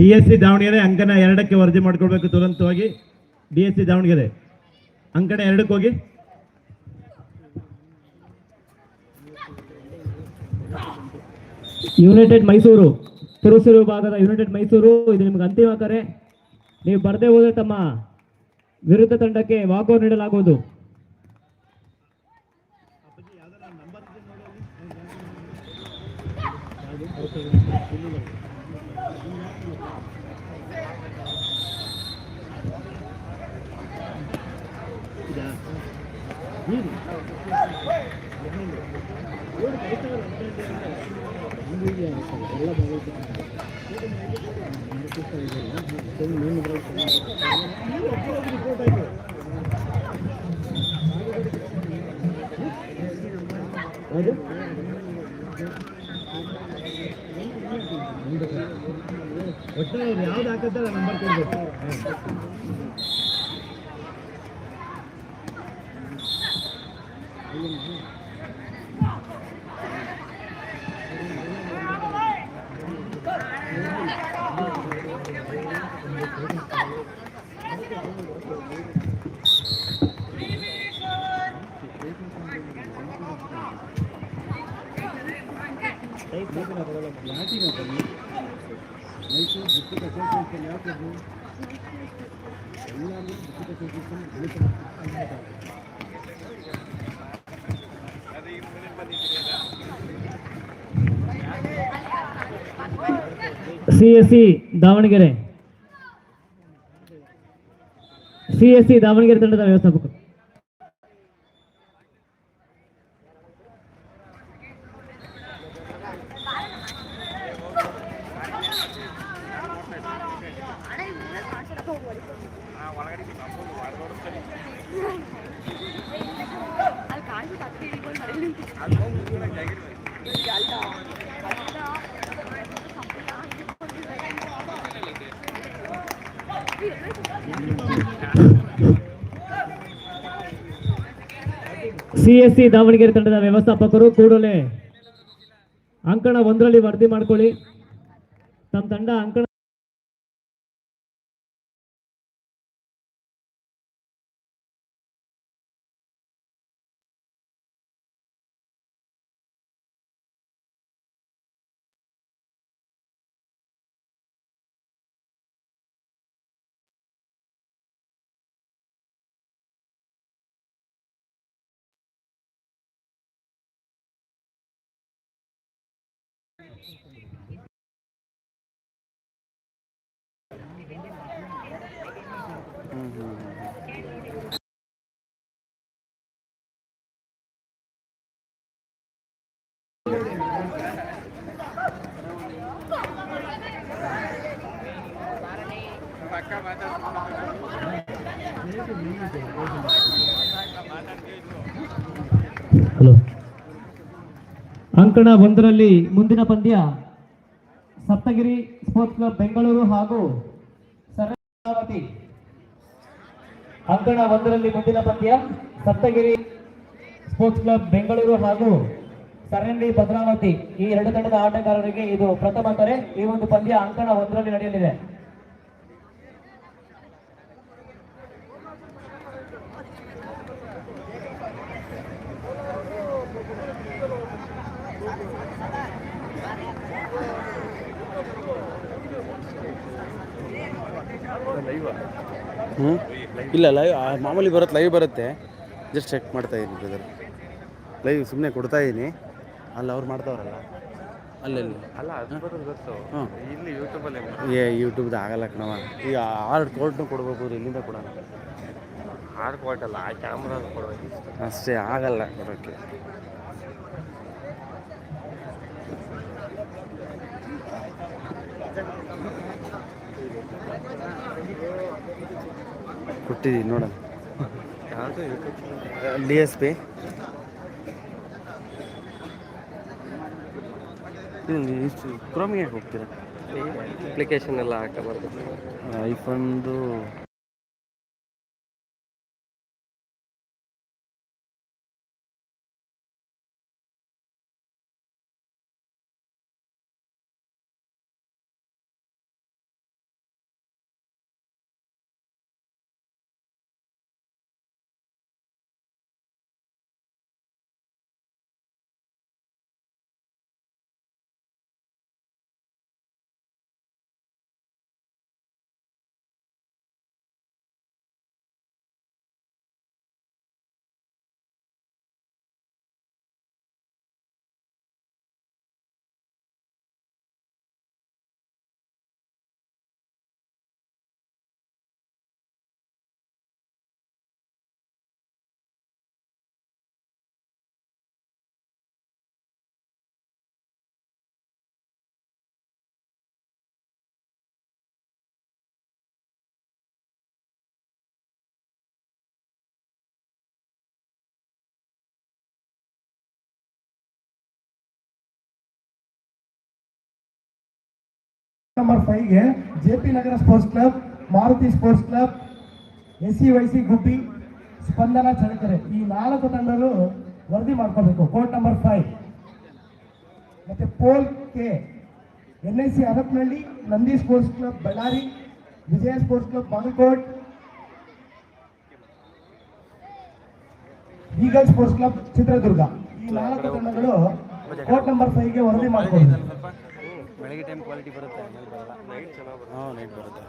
D S C Davanagere ಅಂಕನ ಎರಡಕ್ಕೆ ವರದಿ ಮಾಡ್ಕೊಳ್ಬೇಕು ತುರಂತವಾಗಿ ಡಿ ಎಸ್ ಸಿ ದಾವಣಗೆರೆ. ಅಂಕಣ ಎರಡಕ್ಕೆ ಹೋಗಿ. ಯುನೈಟೆಡ್ ಮೈಸೂರು, ತಿರುಸಿರು ಭಾಗದ ಯುನೈಟೆಡ್ ಮೈಸೂರು, ಇದು ನಿಮ್ಗೆ ಅಂತಿಮ ಕರೆ. ನೀವು ಬರದೇ ಹೋದ್ರೆ ತಮ್ಮ ವಿರುದ್ಧ ತಂಡಕ್ಕೆ ವಾಕೌಟ್ ನೀಡಲಾಗುವುದು. ಒಟ್ಟಿನಲ್ಲಿ ಯಾವ್ದು ಹಾಕತ್ತೆ ನಂಬರ್ ಕೊಡ್ಬೇಕು C S C Davanagere C S C Davanagere ತಂಡದ ವ್ಯವಸ್ಥಾಪಕರು ಸಿ ಎಸ್ ಸಿ ದಾವಣಗೆರೆ ತಂಡದ ವ್ಯವಸ್ಥಾಪಕರು ಕೂಡಲೇ ಅಂಕಣ ಒಂದರಲ್ಲಿ ವರದಿ ಮಾಡ್ಕೊಳ್ಳಿ. ತಮ್ಮ ತಂಡ ಅಂಕಣ ಹಲೋ. ಅಂಕಣ ಒಂದರಲ್ಲಿ ಮುಂದಿನ ಪಂದ್ಯ ಸಪ್ತಗಿರಿ ಸ್ಪೋರ್ಟ್ಸ್ ಕ್ಲಬ್ ಬೆಂಗಳೂರು ಹಾಗೂ ಸರಸ್ವತಿ ಅಂಕಣ ಒಂದರಲ್ಲಿ ಮುಂದಿನ ಪಂದ್ಯ ಸಪ್ತಗಿರಿ ಸ್ಪೋರ್ಟ್ಸ್ ಕ್ಲಬ್ ಬೆಂಗಳೂರು ಹಾಗೂ ಸರಣಿ ಭದ್ರಾವತಿ. ಈ ಎರಡು ತಂಡದ ಆಟಗಾರರಿಗೆ ಇದು ಪ್ರಥಮ ಕರೆ ಈ ಒಂದು ಪಂದ್ಯ ಅಂಕಣ ಒಂದರಲ್ಲಿ ನಡೆಯಲಿದೆ. ಹ್ಞೂ ಇಲ್ಲ ಲೈವ್ ಮಾಮೂಲಿ ಬರುತ್ತೆ ಲೈವ್ ಬರುತ್ತೆ. ಜಸ್ಟ್ ಚೆಕ್ ಮಾಡ್ತಾ ಇದ್ದೀನಿ ಬ್ರದರ್ ಲೈವ್ ಸುಮ್ಮನೆ ಕೊಡ್ತಾ ಇದ್ದೀನಿ. ಅಲ್ಲಿ ಅವ್ರು ಮಾಡ್ತಾವ್ರಲ್ಲ? ಅಲ್ಲಲ್ಲಿ ಅಲ್ಲ ಅದು ಬರೋದು ಗೊತ್ತು. ಹಾಂ ಇಲ್ಲಿ ಯೂಟ್ಯೂಬಲ್ಲಿ ಏ ಯೂಟ್ಯೂಬ್ದು ಆಗಲ್ಲ ಕಣವ ಈಗ ಆರು ಕೋರ್ಟ್ನು ಕೊಡ್ಬೇಕು ಇಲ್ಲಿಂದ ಕೊಡೋಣ. ಆರು ಕೋಟ್ ಅಲ್ಲ ಆ ಕ್ಯಾಮ್ರಾ ಕೊಡೋದು ಅಷ್ಟೇ ಆಗಲ್ಲ ಕೊಡೋಕ್ಕೆ ಕೊಟ್ಟಿದ್ದೀನಿ ನೋಡೋಣ. D S P. ಕ್ರೋಮಿಗೆ ಹೋಗ್ತೀರಾ? ಅಪ್ಲಿಕೇಶನ್ ಎಲ್ಲ ಹಾಕಬಾರ್ದು. ಐಫೋನ್ದು number ಫೈವ್ಗೆ J P Nagar sports club Maruti sports club S C Y C Gubbi Spandana ಚಳಿತರೆ ಈ ನಾಲ್ಕು ತಂಡಗಳು ವರದಿ ಮಾಡ್ಕೋಬೇಕು ಕೋರ್ಟ್ ನಂಬರ್ ಫೈವ್ ಮತ್ತೆ pole K N I C Harapanahalli Nandi sports club Ballari Vijaya sports club Bagalkot eagle sports club Chitradurga ಈ ನಾಲ್ಕು ತಂಡಗಳು court number ಫೈವ್ಗೆ ವರದಿ ಮಾಡ್ಕೊಳ್ಬೇಕು. ಬೆಳಗ್ಗೆ ಟೈಮ್ ಕ್ವಾಲಿಟಿ ಬರುತ್ತೆ. ಹಾಂ ನೈಟ್ ಬರುತ್ತೆ.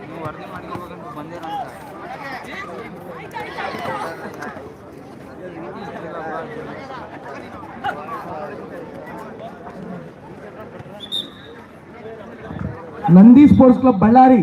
ನೀವು ವರದಿ ಮಾಡ್ಕೋಬೇಕಂತ ಬಂದಿರ Nandi sports club Ballari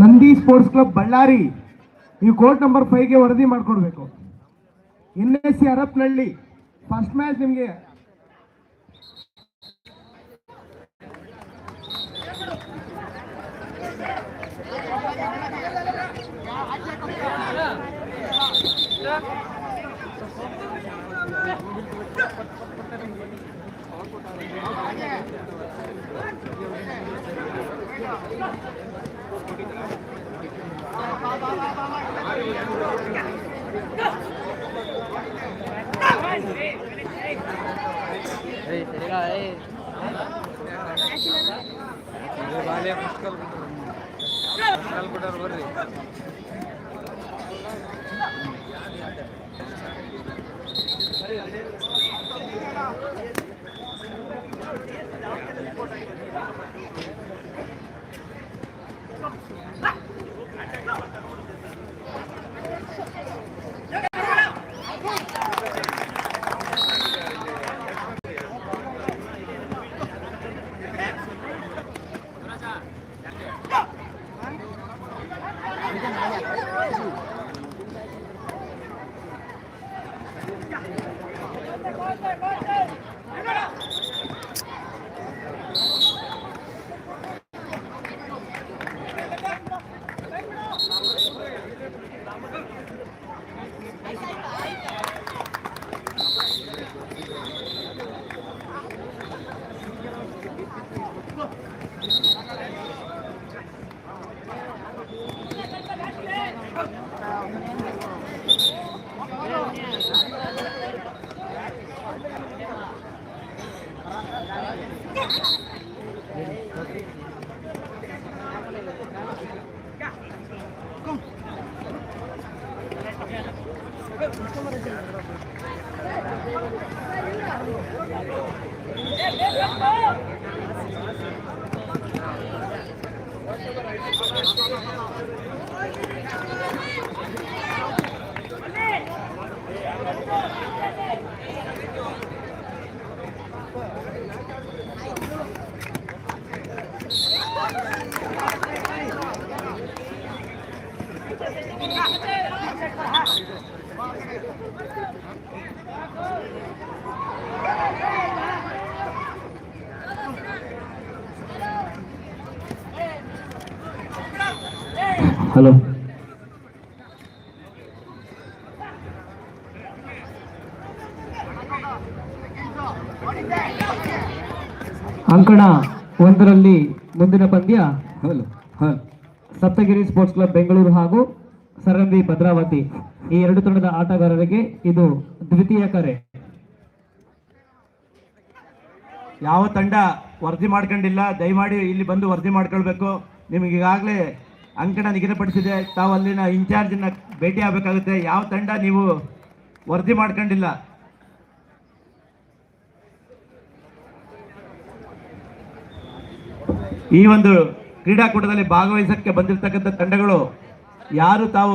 Nandi sports club Ballari ನೀವು ಕೋರ್ಟ್ ನಂಬರ್ ಫೈವ್ಗೆ ವರದಿ ಮಾಡ್ಕೊಡ್ಬೇಕು. N S C Harapanahalli first match ನಿಮಗೆ. బాగా పుస్తకాలు పుస్తకాలు కూడా ಹಲೋ. ಅಂಕಣ ಒಂದರಲ್ಲಿ ಮುಂದಿನ ಪಂದ್ಯ? Hello Saptagiri sports club Bengaluru ಹಾಗೂ ಸರಂಬಿ ಭದ್ರಾವತಿ. ಈ ಎರಡು ತಂಡದ ಆಟಗಾರರಿಗೆ ಇದು ದ್ವಿತೀಯ ಕರೆ. ಯಾವ ತಂಡ ವರದಿ ಮಾಡ್ಕೊಂಡಿಲ್ಲ ದಯಮಾಡಿ ಇಲ್ಲಿ ಬಂದು ವರದಿ ಮಾಡ್ಕೊಳ್ಬೇಕು. ನಿಮಗೆ ಈಗಾಗಲೇ ಅಂಕಣ ನಿಗದಿಪಡಿಸಿದೆ. ತಾವು ಅಲ್ಲಿನ ಇನ್ಚಾರ್ಜನ್ನ ಭೇಟಿ ಆಗಬೇಕಾಗುತ್ತೆ. ಯಾವ ತಂಡ ನೀವು ವರದಿ ಮಾಡ್ಕೊಂಡಿಲ್ಲ? ಈ ಒಂದು ಕ್ರೀಡಾಕೂಟದಲ್ಲಿ ಭಾಗವಹಿಸಕ್ಕೆ ಬಂದಿರತಕ್ಕಂಥ ತಂಡಗಳು ಯಾರು ತಾವು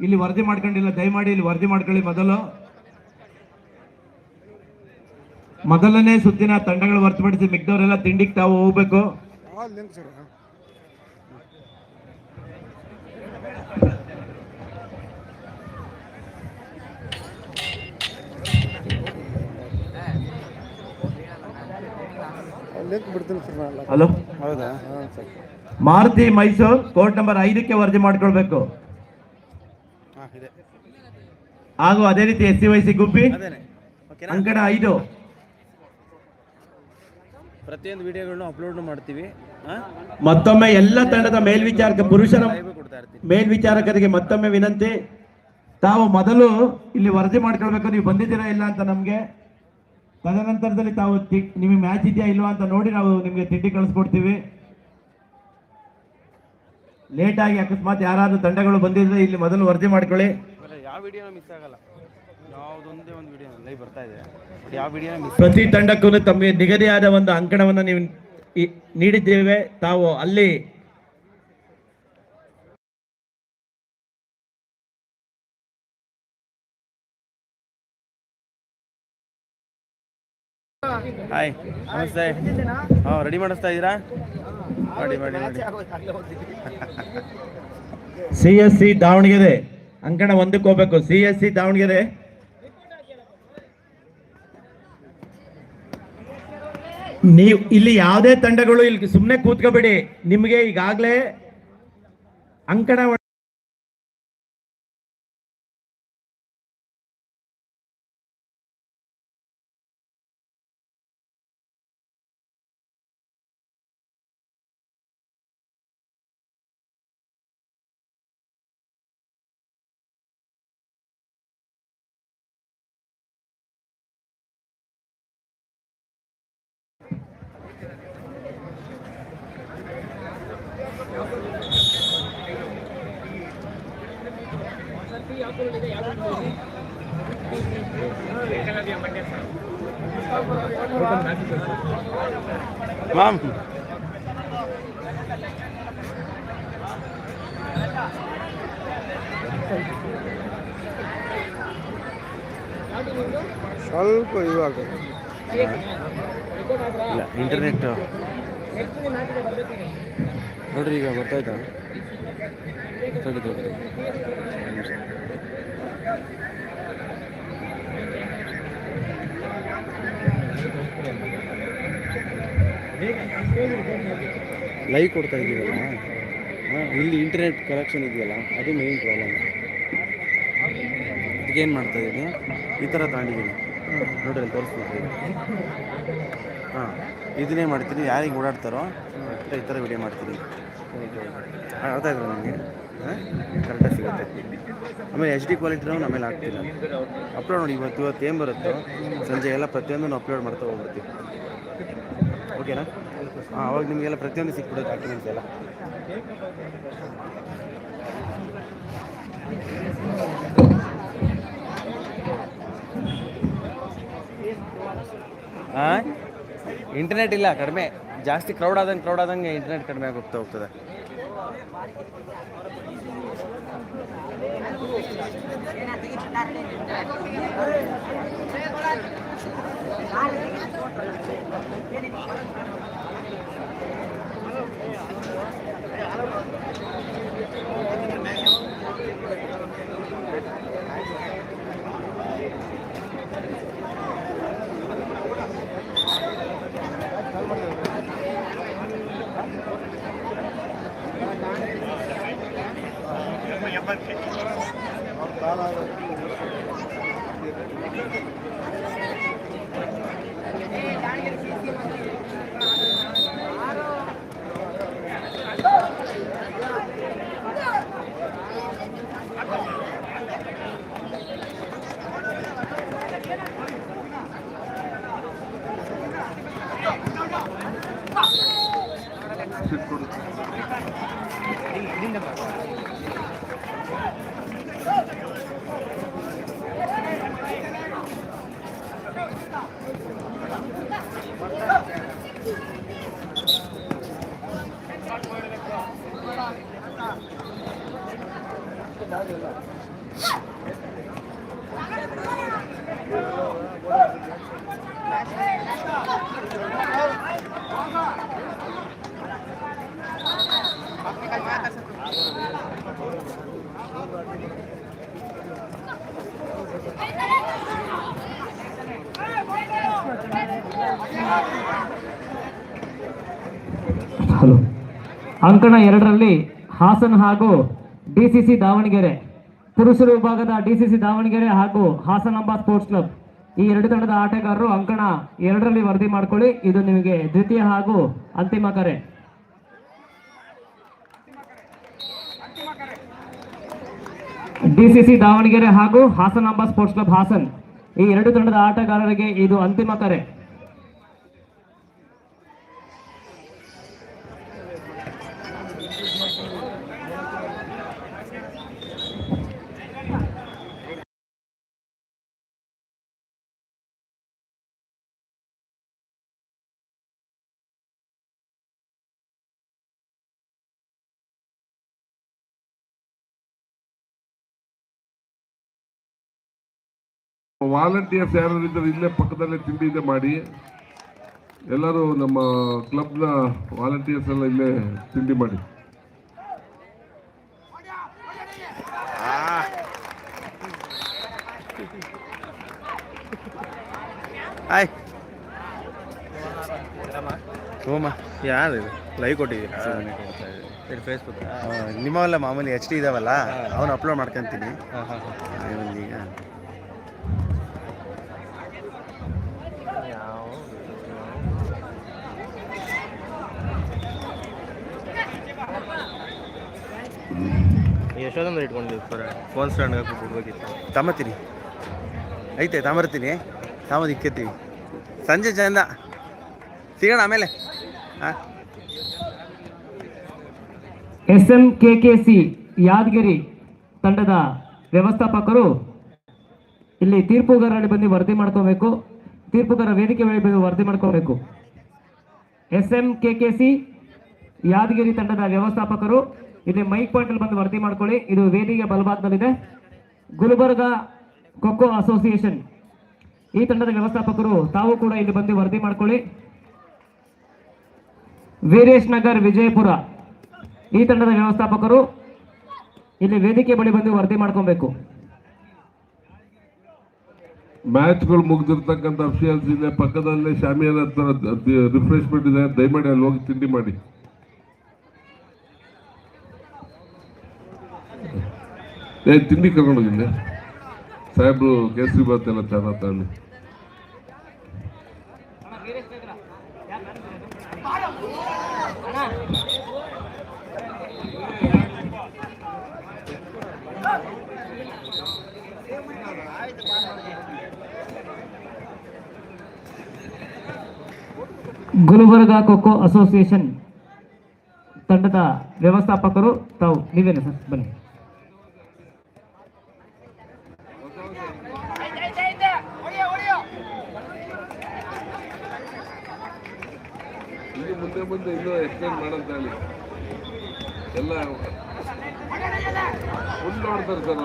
ಇಲ್ಲಿ ವರದಿ ಮಾಡ್ಕೊಂಡಿಲ್ಲ? ದಯಮಾಡಿ ಇಲ್ಲಿ ವರದಿ ಮಾಡ್ಕೊಳ್ಳಿ ಮೊದಲು. ಮೊದಲನೇ ಸುತ್ತಿನ ತಂಡಗಳು ಹೊರತುಪಡಿಸಿ ಮಿಗ್ದವರೆಲ್ಲ ತಿಂಡಿಗೆ ತಾವು ಹೋಗ್ಬೇಕು ಬಿಡ್ತೀನಿ ಸರ್ ನಾನು ಹಲೋ? ಹೌದಾ? ಮಾರುತಿ ಮೈಸೂರು ಕೋರ್ಟ್ ನಂಬರ್ ಐದಕ್ಕೆ ವರದಿ ಮಾಡ್ಕೊಳ್ಬೇಕು. ಹಾಗೂ ಅದೇ ರೀತಿ S C Y C Gubbi. ಅಂಕಣ ಐದು. ಪ್ರತಿಯೊಂದು ವಿಡಿಯೋಗಳನ್ನು ಅಪ್ಲೋಡ್ ಮಾಡ್ತೀವಿ. ಮತ್ತೊಮ್ಮೆ ಎಲ್ಲ ತಂಡದ ಮೇಲ್ವಿಚಾರಕ ಪುರುಷರ ಮೇಲ್ವಿಚಾರಕರಿಗೆ ಮತ್ತೊಮ್ಮೆ ವಿನಂತಿ. ತಾವು ಮೊದಲು ಇಲ್ಲಿ ವರದಿ ಮಾಡ್ಕೊಳ್ಬೇಕು ನೀವು ಬಂದಿದ್ದೀರಾ ಇಲ್ಲ ಅಂತ ನಮಗೆ. ತದನಂತರದಲ್ಲಿ ತಾವು ನಿಮಗೆ ಮ್ಯಾಚ್ ಇದೆಯಾ ಇಲ್ವಾ ಅಂತ ನೋಡಿ ನಾವು ನಿಮಗೆ ತಿಂಡಿ ಕಳಿಸ್ಕೊಡ್ತೀವಿ. ಲೇಟ್ ಆಗಿ ಅಕಸ್ಮಾತ್ ಯಾರಾದ್ರೂ ತಂಡಗಳು ಬಂದಿದ್ರೆ ಇಲ್ಲಿ ಮೊದಲು ವರದಿ ಮಾಡ್ಕೊಳ್ಳಿ. ಯಾವ ವಿಡಿಯೋನ ಮಿಸ್ ಆಗಲ್ಲ. ಯಾವುದೊಂದೇ ಒಂದು ವಿಡಿಯೋ ಲೈವ್ ಬರ್ತಾ ಇದೆ. ಯಾವ ವಿಡಿಯೋನ ಮಿಸ್ ಪ್ರತಿ ತಂಡಕ್ಕೂ ತಮಗೆ ನಿಗದಿಯಾದ ಒಂದು ಅಂಕಣವನ್ನು ನೀವು ನೀಡಿದ್ದೇವೆ. ತಾವು ಅಲ್ಲಿ ಹಾಯ್ ನಮಸ್ತೆ. ಹಾಂ ರೆಡಿ ಮಾಡಿಸ್ತಾ ಇದ್ದೀರಾ? ಮಾಡಿ ಮಾಡಿ. C S C Davanagere. ಅಂಕಣ ಒಂದಕ್ಕೆ ಹೋಗ್ಬೇಕು. C S C Davanagere. ನೀವು ಇಲ್ಲಿ ಯಾವುದೇ ತಂಡಗಳು ಇಲ್ಲಿ ಸುಮ್ಮನೆ ಕೂತ್ಕೋಬೇಡಿ. ನಿಮಗೆ ಈಗಾಗಲೇ ಅಂಕಣ ಸ್ವಲ್ಪ ಇವಾಗ. ಇಲ್ಲ ಇಂಟರ್ನೆಟ್ ನೋಡ್ರಿ ಈಗ ಬರ್ತಾಯ್ತಾ? ಲೈಕ್ ಲೈವ್ ಕೊಡ್ತಾ ಇದ್ದೀವಲ್ಲ ಹಾಂ ಇಲ್ಲಿ ಇಂಟರ್ನೆಟ್ ಕನೆಕ್ಷನ್ ಇದೆಯಲ್ಲ ಅದು ಮೇನ್ ಪ್ರಾಬ್ಲಮ್ ಇದಕ್ಕೇನು ಮಾಡ್ತಾ ಇದ್ದೀನಿ ಈ ಥರ ತಗೊಂಡಿದ್ದೀನಿ. ನೋಡಿ ಅಲ್ಲಿ ತೋರಿಸ್ತೀನಿ. ಹಾಂ, ಇದನ್ನೇ ಮಾಡ್ತೀನಿ. ಯಾರಿಗೆ ಓಡಾಡ್ತಾರೋ ಈ ಥರ ವಿಡಿಯೋ ಮಾಡ್ತೀನಿ. ಅರ್ಥ ಆಯ್ತು ನನಗೆ ಕರೆಕ್ಟಾಗಿ ಸಿಗುತ್ತೆ. ಆಮೇಲೆ ಎಚ್ ಡಿ ಕ್ವಾಲಿಟಿನೂ ಆಮೇಲೆ ಹಾಕ್ತೀನಿ ಅಪ್ಲೋಡ್ ನೋಡಿ, ಇವತ್ತು ಇವತ್ತು ಏನು ಬರುತ್ತೋ? ಸಂಜೆ ಎಲ್ಲ ಪ್ರತಿಯೊಂದನ್ನು ಅಪ್ಲೋಡ್ ಮಾಡ್ತಾ ಹೋಗ್ಬಿಡ್ತೀವಿ ಓಕೆನಾ ಹಾಂ, ಅವಾಗ ನಿಮಗೆಲ್ಲ ಪ್ರತಿಯೊಂದು ಸಿಕ್ಬಿಡುತ್ತೆ ಡಾಕ್ಯುಮೆಂಟ್ಸ್ ಎಲ್ಲ. ಇಂಟರ್ನೆಟ್ ಇಲ್ಲ ಕಡಿಮೆ. ಜಾಸ್ತಿ ಕ್ರೌಡ್ ಆದಂಗೆ ಕ್ರೌಡ್ ಆದಂಗೆ ಇಂಟರ್ನೆಟ್ ಕಡಿಮೆ ಆಗಿ ಹೋಗ್ತಾ ಹೋಗ್ತದೆ. ఎవరికి దానికి ಹಲೋ. ಅಂಕಣ ಎರಡರಲ್ಲಿ ಹಾಸನ್ ಹಾಗೂ ಡಿಸಿಸಿ ದಾವಣಗೆರೆ. ಪುರುಷರ ವಿಭಾಗದ ಡಿಸಿಸಿ ದಾವಣಗೆರೆ ಹಾಗೂ ಹಾಸನಾಂಬ ಸ್ಪೋರ್ಟ್ಸ್ ಕ್ಲಬ್. ಈ ಎರಡು ತಂಡದ ಆಟಗಾರರು ಅಂಕಣ ಎರಡರಲ್ಲಿ ವರದಿ ಮಾಡ್ಕೊಳ್ಳಿ. ಇದು ನಿಮಗೆ ದ್ವಿತೀಯ ಹಾಗೂ ಅಂತಿಮ ಕರೆ. ಡಿಸಿಸಿ ದಾವಣಗೆರೆ ಹಾಗೂ ಹಾಸನಾಂಬ ಸ್ಪೋರ್ಟ್ಸ್ ಕ್ಲಬ್ ಹಾಸನ್. ಈ ಎರಡು ತಂಡದ ಆಟಗಾರರಿಗೆ ಇದು ಅಂತಿಮ ಕರೆ. ವಾಲಂಟಿಯರ್ಸ್ ಯಾರು ಇದ್ದಾರೆ ಇಲ್ಲೇ ಪಕ್ಕದಲ್ಲೇ ತಿಂಡಿ ಇದೆ ಮಾಡಿ. ಎಲ್ಲರೂ ನಮ್ಮ ಕ್ಲಬ್ನ ವಾಲಂಟಿಯರ್ಸ್ ಎಲ್ಲ ಇಲ್ಲೇ ತಿಂಡಿ ಮಾಡಿ. ಸೋಮ ಯಾರು ಲೈವ್ ಲೈವ್ ಕೊಟ್ಟಿದ್ದೀನಿ ಫೇಸ್ಬುಕ್ ನಿಮ್ಮವೆಲ್ಲ ಮಾಮೂಲಿ ಎಚ್ ಡಿ ಇದಾವಲ್ಲ ಅವನು ಅಪ್ಲೋಡ್ ಮಾಡ್ಕೊಂತೀನಿ. ಈಗ ಇಟ್ಕೊಂಡಿದ್ದೀವಿ ಸರ್. ಫೋನ್ ಸ್ಟ್ಯಾಂಡ್ ತಮ್ಮತ್ತೀನಿ ಐತೆ ತಾಮರ್ತೀನಿ ತಾಮದು ಇಕ್ಕತ್ತೀವಿ. ಸಂಜೆ ಚಂದ ಸಿಗೋಣ ಆಮೇಲೆ. ಹಾಂ. S M K K C Yadagiri ತಂಡದ ವ್ಯವಸ್ಥಾಪಕರು ಇಲ್ಲಿ ತೀರ್ಪುಗಾರರಲ್ಲಿ ಬಂದು ವರದಿ ಮಾಡ್ಕೋಬೇಕು. ತೀರ್ಪುಗಾರ ವೇದಿಕೆ ಮೇಲೆ ಬಂದು ವರದಿ ಮಾಡ್ಕೋಬೇಕು. S M K K C Yadagiri ತಂಡದ ವ್ಯವಸ್ಥಾಪಕರು ಇಲ್ಲಿ ಮೈಕ್ ಪಾಯಿಂಟ್ ಅಲ್ಲಿ ಬಂದು ವರದಿ ಮಾಡ್ಕೊಳ್ಳಿ. ಇದು ವೇದಿಕೆ ಬಲಭಾಗದಲ್ಲಿದೆ. ಗುಲ್ಬರ್ಗ ಖೋಖೋ ಅಸೋಸಿಯೇಷನ್. ಈ ತಂಡದ ವ್ಯವಸ್ಥಾಪಕರು ತಾವು ಕೂಡ ಇಲ್ಲಿ ಬಂದು ವರದಿ ಮಾಡ್ಕೊಳ್ಳಿ. ವೀರೇಶ್ ನಗರ್, ವಿಜಯಪುರ. ಈ ತಂಡದ ವ್ಯವಸ್ಥಾಪಕರು ಇಲ್ಲಿ ವೇದಿಕೆ ಬಳಿ ಬಂದು ವರದಿ ಮಾಡ್ಕೊಬೇಕು. ಮ್ಯಾಚ್ಗಳು ಮುಗ್ದಿರ್ತಕ್ಕಂಥ ಅಫಿಯಲ್ಸ್ ಇದೆ. ಪಕ್ಕದಲ್ಲೇ ಶಾಮಿಯಾನ ಹತ್ರ ರಿಫ್ರೆಶ್ಮೆಂಟ್ ಇದೆ. ದಯಮಾಡಿ ಅಲ್ಲಿ ಹೋಗಿ ತಿಂಡಿ ಮಾಡಿ. ಏ, ತಿಂಡಿ ಕರ್ಕೊಂಡೋಗಿದ್ದೆ. ಸಾಹೇಬ್ರು ಕೇಸರಿ ಬಾತ್ ಎಲ್ಲ ಚೆನ್ನಾಗಿ ತಗೊಳ್ಳಿ ಗುಲ್ಬರ್ಗ ಖೋಖೋ ಅಸೋಸಿಯೇಷನ್ ತಂಡದ ವ್ಯವಸ್ಥಾಪಕರು ತಾವು ನೀವೇನು ಸರ್? ಬನ್ನಿ. ಇಲ್ಲಿ ಮುಂದೆ ಮುಂದೆ ಇನ್ನೂ ಎಕ್ಸ್ಟೆಂಡ್ ಮಾಡಂತ ಹೇಳಿ. ಎಲ್ಲ ಫುಲ್ ನೋಡ್ತಾರೆ ಸರ್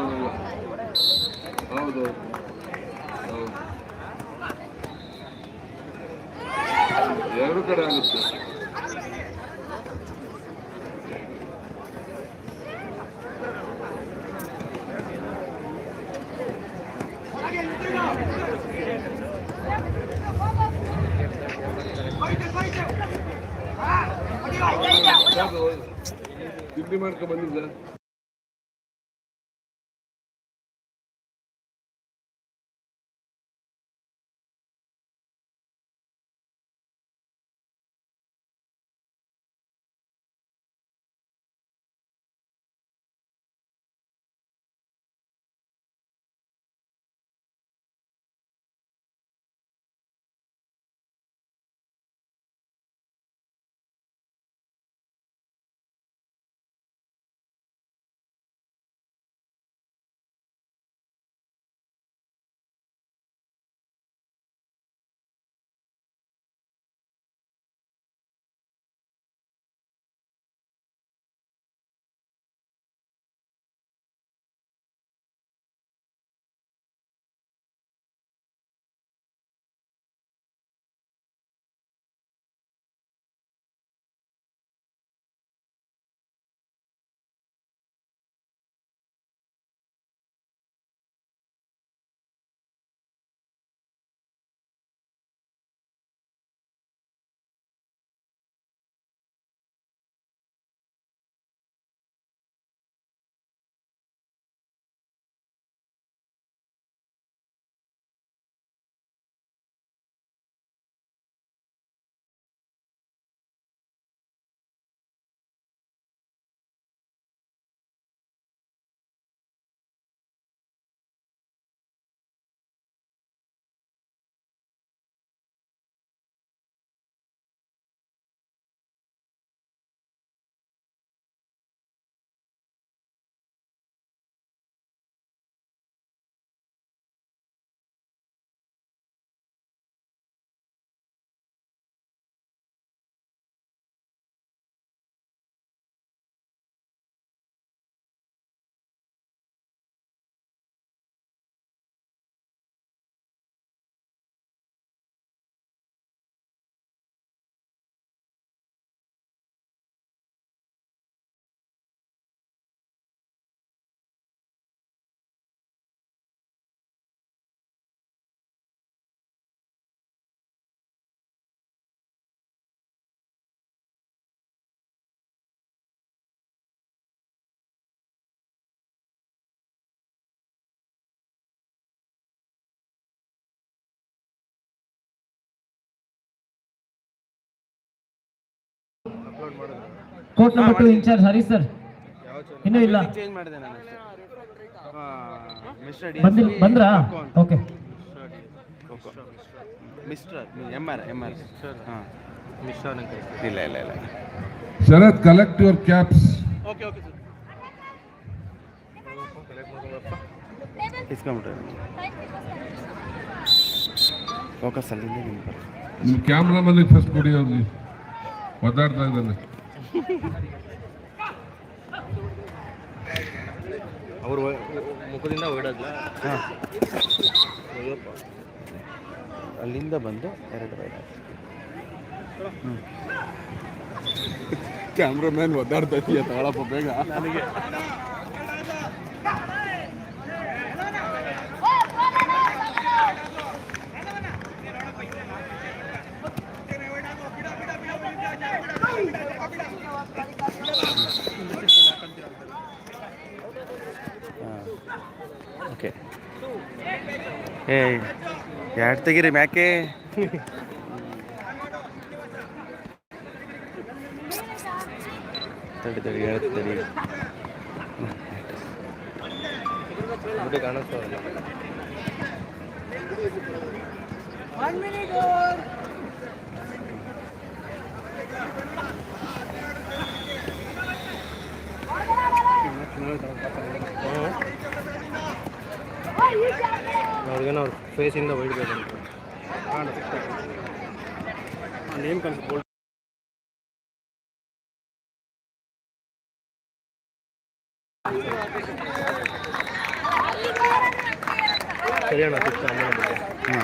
ಹೌದು. ಹೌದು. ಎರಡು ಕಡೆ ಆಗುತ್ತೆ. ತಿಂಡಿ ಮಾಡ್ಕೊಂಡು ಬಂದಿದ್ದ court number two in-charge Harish sir. ಇನ್ನೂ ಇಲ್ಲ. ಚೇಂಜ್ ಮಾಡಿದೆ ನಾನು ಮಿಸ್ಟರ್ ಬಂದಿಲ್ಲ ಬಂದ್ರಾ? Okay. Mister M R M R. ಹಾಂ. ಮಿಶ್ರಣ ಇಲ್ಲ ಇಲ್ಲ ಇಲ್ಲ. Sharath collect your caps okay okay sir. ಇಸ್ಕೊಂಬಿಟ್ರೆ focus ಅಲ್ಲಿಂದ ನಿಮ್ಮ ಕ್ಯಾಮ್ರಾಮನ್ನಿಗೆ ಫಸ್ಟ್ ಕೊಡಿ ಅವ್ರಿಗೆ. ಒದ್ದಾಡ್ತಾ ಇದ್ದಾನೆ ಅವ್ರ ಮುಖದಿಂದ ಓಡೋದು ಹಾಂ. ಅಲ್ಲಿಂದ ಬಂದು ಎರಡು ರೈಡ್ ಕ್ಯಾಮ್ರಾಮ್ಯಾನ್ ಒದ್ದಾಡ್ತಾ ಇದೆಯಾ ತಗೊಳಪ್ಪ ಬೇಗ. ನನಗೆ ಓಕೆ. ಏ ಎರಡು ತೆಗೀರಿ ಮ್ಯಾಕೆ. ತಡಿ ತಡಿ ಎರಡು ತಡಿ ಮುಡಿ ಕಾಣಿಸ್ತವಲ್ಲ ಅವ್ರಿಗೇನೋ ಅವ್ರ ಫೇಸಿಂದ ಅಂತ. ನೇಮ್ ಕನ್ಸ್ ಹ್ಞೂ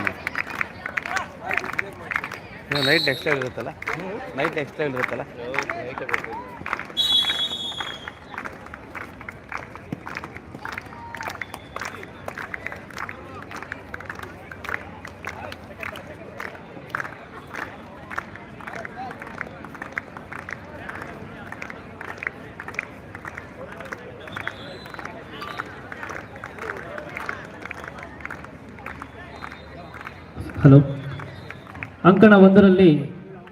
ನೈಟ್ ಎಕ್ಸ್ಟ್ರಾ ಇರುತ್ತಲ್ಲ? ನೈಟ್ ಎಕ್ಸ್ಟ್ರಾ ಇರುತ್ತಲ್ಲ? ಅಂಕಣ ಒಂದರಲ್ಲಿ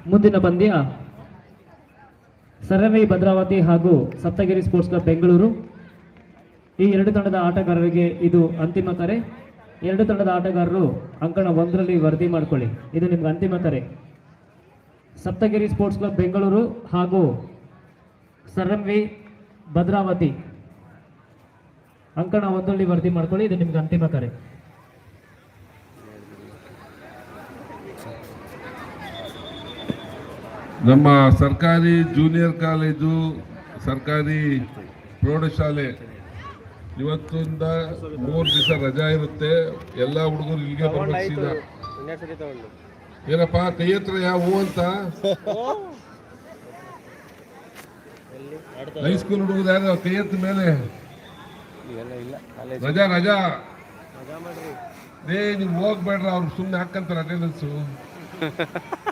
ಮುಂದಿನ ಪಂದ್ಯ ಸರವೈ ಭದ್ರಾವತಿ ಹಾಗೂ ಸಪ್ತಗಿರಿ ಸ್ಪೋರ್ಟ್ಸ್ ಕ್ಲಬ್ ಬೆಂಗಳೂರು. ಈ ಎರಡು ತಂಡದ ಆಟಗಾರರಿಗೆ ಇದು ಅಂತಿಮ ಕರೆ. ಎರಡು ತಂಡದ ಆಟಗಾರರು ಅಂಕಣ ಒಂದರಲ್ಲಿ ವರದಿ ಮಾಡಿಕೊಳ್ಳಿ. ಇದು ನಿಮ್ಗೆ ಅಂತಿಮ ಕರೆ. ಸಪ್ತಗಿರಿ ಸ್ಪೋರ್ಟ್ಸ್ ಕ್ಲಬ್ ಬೆಂಗಳೂರು ಹಾಗೂ ಸರಂವಿ ಭದ್ರಾವತಿ. ಅಂಕಣ ಒಂದರಲ್ಲಿ ವರದಿ ಮಾಡ್ಕೊಳ್ಳಿ. ಇದು ನಿಮ್ಗೆ ಅಂತಿಮ ಕರೆ. ನಮ್ಮ ಸರ್ಕಾರಿ ಜೂನಿಯರ್ ಕಾಲೇಜು ಸರ್ಕಾರಿ ಪ್ರೌಢಶಾಲೆ ಇವತ್ತಿಂದ ಮೂರು ದಿವಸ ರಜಾ ಇರುತ್ತೆ. ಎಲ್ಲ ಹುಡುಗರು ಇಲ್ಲಿಗೆ ಬರ್ಬೇಕು ಏನಪ್ಪ ಕೈ ಹತ್ರ ಯಾವ ಹೂ ಅಂತ? ಹೈಸ್ಕೂಲ್ ಹುಡುಗರು ಯಾರು? ಕೈ ಎತ್ತ ಮೇಲೆ. ರಜಾ ರಜಾ. ಏ ನೀವು ಹೋಗ್ಬೇಡ್ರ ಅವ್ರು ಸುಮ್ಮನೆ ಹಾಕಂತಾರೆ ಅಟೆಂಡೆನ್ಸು.